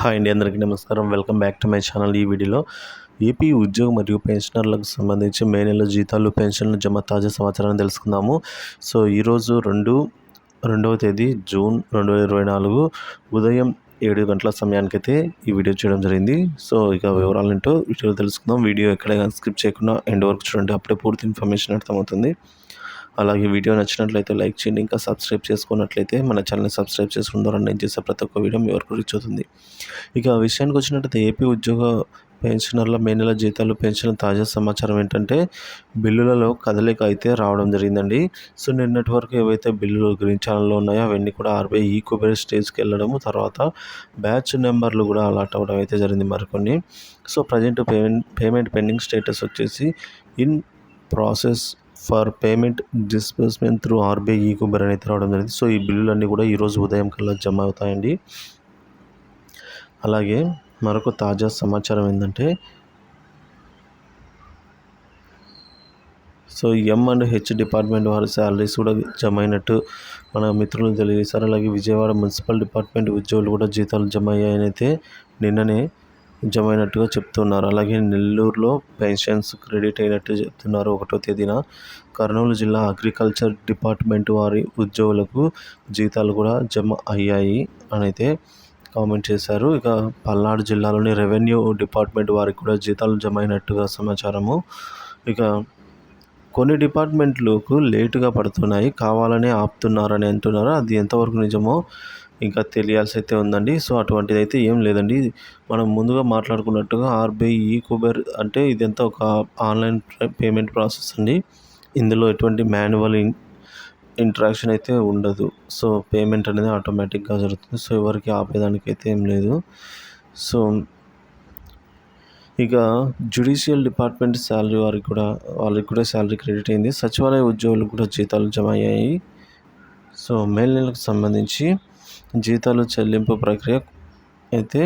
Hi అండి అందరికీ నమస్కారం. Welcome back to my channel. ఈ వీడియోలో ఏపీ ఉద్యోగ మరియు పెన్షనర్లకు సంబంధించి మే నెల జీతాలు పెన్షన్లు జమ తాజా సమాచారాన్ని తెలుసుకుందాము. సో ఈరోజు రెండు రెండవ తేదీ జూన్ రెండు వేల ఇరవై నాలుగు ఉదయం ఏడు గంటల సమయానికైతే ఈ వీడియో చేయడం జరిగింది. సో ఇక వివరాలు ఏంటో వీడియో తెలుసుకుందాం. వీడియో ఎక్కడైనా స్కిప్ చేయకుండా ఎండ్ వరకు చూడండి. అప్పుడే పూర్తి ఇన్ఫర్మేషన్ అర్థమవుతుంది. అలాగే వీడియో నచ్చినట్లయితే లైక్ చేయండి ఇంకా సబ్స్క్రైబ్ చేసుకున్నట్లయితే మన ఛానల్ని సబ్స్క్రైబ్ చేసుకున్న ద్వారా నేను చేసే ప్రతి ఒక్క వీడియో మీ వరకు రీచ్ అవుతుంది. ఇక ఆ విషయానికి వచ్చినట్టయితే ఏపీ ఉద్యోగ పెన్షనర్ల మే నెల జీతాలు పెన్షన్ తాజా సమాచారం ఏంటంటే బిల్లులలో కదలిక అయితే రావడం జరిగిందండి. సో నిన్నటి వరకు ఏవైతే బిల్లులు గ్రీన్ ఛానల్లో ఉన్నాయో అవన్నీ కూడా ఆర్బీఐ ఈ కుబేర్ స్టేజ్కి వెళ్ళడము తర్వాత బ్యాచ్ నెంబర్లు కూడా అలాట్ అవ్వడం అయితే జరిగింది మరికొన్ని. So present payment payment pending status వచ్చేసి in process for payment disbursement through RBI e Kuber అనేది రావడం జరిగింది. సో ఈ బిల్లులన్నీ కూడా ఈరోజు ఉదయం కల్లా జమ అవుతాయండి. అలాగే మరొక తాజా సమాచారం ఏంటంటే so M and H department వారి శాలరీస్ కూడా జమ అయినట్టు మన మిత్రులు తెలియజేశారు. అలాగే విజయవాడ మున్సిపల్ డిపార్ట్మెంట్ ఉద్యోగులు కూడా జీతాలు జమ అయ్యాయని అయితే నిన్ననే జమైనట్టుగా చెప్తున్నారు. అలాగే నెల్లూరులో పెన్షన్స్ క్రెడిట్ అయినట్టు చెప్తున్నారు ఒకటో తేదీన. కర్నూలు జిల్లా అగ్రికల్చర్ డిపార్ట్మెంట్ వారి ఉద్యోగులకు జీతాలు కూడా జమ అయ్యాయి అని అయితే కామెంట్ చేశారు. ఇక పల్నాడు జిల్లాలోని రెవెన్యూ డిపార్ట్మెంట్ వారికి కూడా జీతాలు జమ అయినట్టుగా సమాచారము. ఇక కొన్ని డిపార్ట్మెంట్లకు లేటుగా పడుతున్నాయి. కావాలనే ఆపుతున్నారని అంటున్నారు. అది ఎంతవరకు నిజమో ఇంకా తెలియాల్సి అయితే ఉందండి. సో అటువంటిది అయితే ఏం లేదండి. మనం ముందుగా మాట్లాడుకున్నట్టుగా ఆర్బీఐ ఈ కుబేర్ అంటే ఇదంతా ఒక ఆన్లైన్ పేమెంట్ ప్రాసెస్ అండి. ఇందులో ఎటువంటి మాన్యువల్ ఇంట్రాక్షన్ అయితే ఉండదు. సో పేమెంట్ అనేది ఆటోమేటిక్గా జరుగుతుంది. సో ఎవరికి ఆపేదానికి అయితే ఏం లేదు. సో ఇక జ్యుడిషియల్ డిపార్ట్మెంట్ శాలరీ వారికి కూడా వాళ్ళకి కూడా శాలరీ క్రెడిట్ అయింది. సచివాలయ ఉద్యోగులకు కూడా జీతాలు జమ అయ్యాయి. సో మేల్ నెలకు సంబంధించి జీతాలు చెల్లింపు ప్రక్రియ అయితే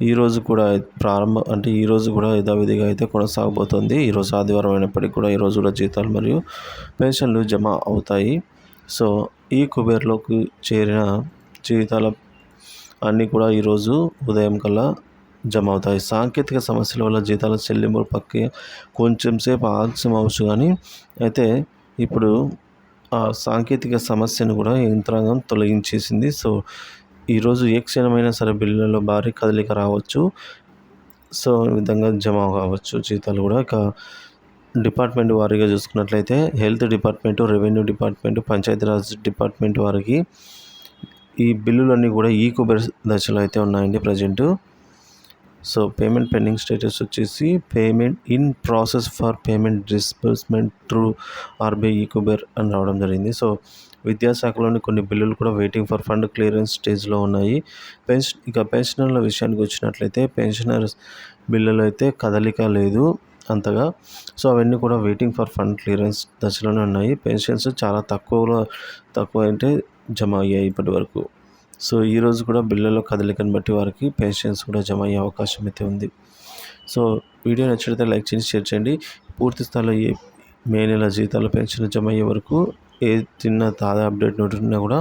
ఈరోజు కూడా ప్రారంభం అంటే ఈరోజు కూడా యథావిధిగా అయితే కొనసాగబోతోంది. ఈరోజు ఆదివారం అయినప్పటికీ కూడా ఈరోజు కూడా జీతాలు మరియు పెన్షన్లు జమ అవుతాయి. సో ఈ కుబేర్లోకి చేరిన జీతాల అన్నీ కూడా ఈరోజు ఉదయం కల్లా జమ అవుతాయి. సాంకేతిక సమస్యల వల్ల జీతాల చెల్లింపు ప్రక్రియ కొంచెం సేపు ఆలస్యం అవచ్చు కానీ అయితే ఇప్పుడు ఆ సాంకేతిక సమస్యను కూడా యంత్రాంగం తొలగించేసింది. సో ఈరోజు ఏ క్షణమైనా సరే బిల్లులలో భారీ కదలిక రావచ్చు. సో ఈ విధంగా జమ కావచ్చు జీతాలు కూడా. ఇక డిపార్ట్మెంట్ వారీగా చూసుకున్నట్లయితే health department revenue department Panchayati Raj department వారికి ఈ బిల్లులన్నీ కూడా ఈ కుబెర్ దశలో అయితే ఉన్నాయండి present. So payment pending status వచ్చేసి payment in process for payment disbursement through RBI Kuber అని రావడం జరిగింది. సో విద్యాశాఖలోని కొన్ని బిల్లులు కూడా వెయిటింగ్ ఫర్ ఫండ్ క్లియరెన్స్ స్టేజ్లో ఉన్నాయి. పెన్షన్ ఇక పెన్షనర్ల విషయానికి వచ్చినట్లయితే పెన్షనర్స్ బిల్లులు అయితే కదలిక లేదు అంతగా. సో అవన్నీ కూడా వెయిటింగ్ ఫర్ ఫండ్ క్లియరెన్స్ దశలోనే ఉన్నాయి. పెన్షన్స్ చాలా తక్కువలో తక్కువ అంటే జమ అయ్యాయి ఇప్పటి వరకు సో ఈరోజు కూడా బిళ్ళలో కదలికను బట్టి వారికి పెన్షన్స్ కూడా జమ అయ్యే అవకాశం అయితే ఉంది. సో వీడియో నచ్చితే లైక్ చేసి షేర్ చేయండి. పూర్తి స్థాయిలో ఏ మే నెల జీతాలు పెన్షన్ జమ అయ్యే వరకు ఏ చిన్న తాజా అప్డేట్ ఉన్నా కూడా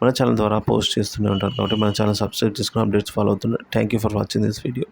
మన ఛానల్ ద్వారా పోస్ట్ చేస్తూనే ఉంటారు. కాబట్టి మన ఛానల్ సబ్స్క్రైబ్ చేసుకుని అప్డేట్స్ ఫాలో అవుతున్నారు thank you for watching this video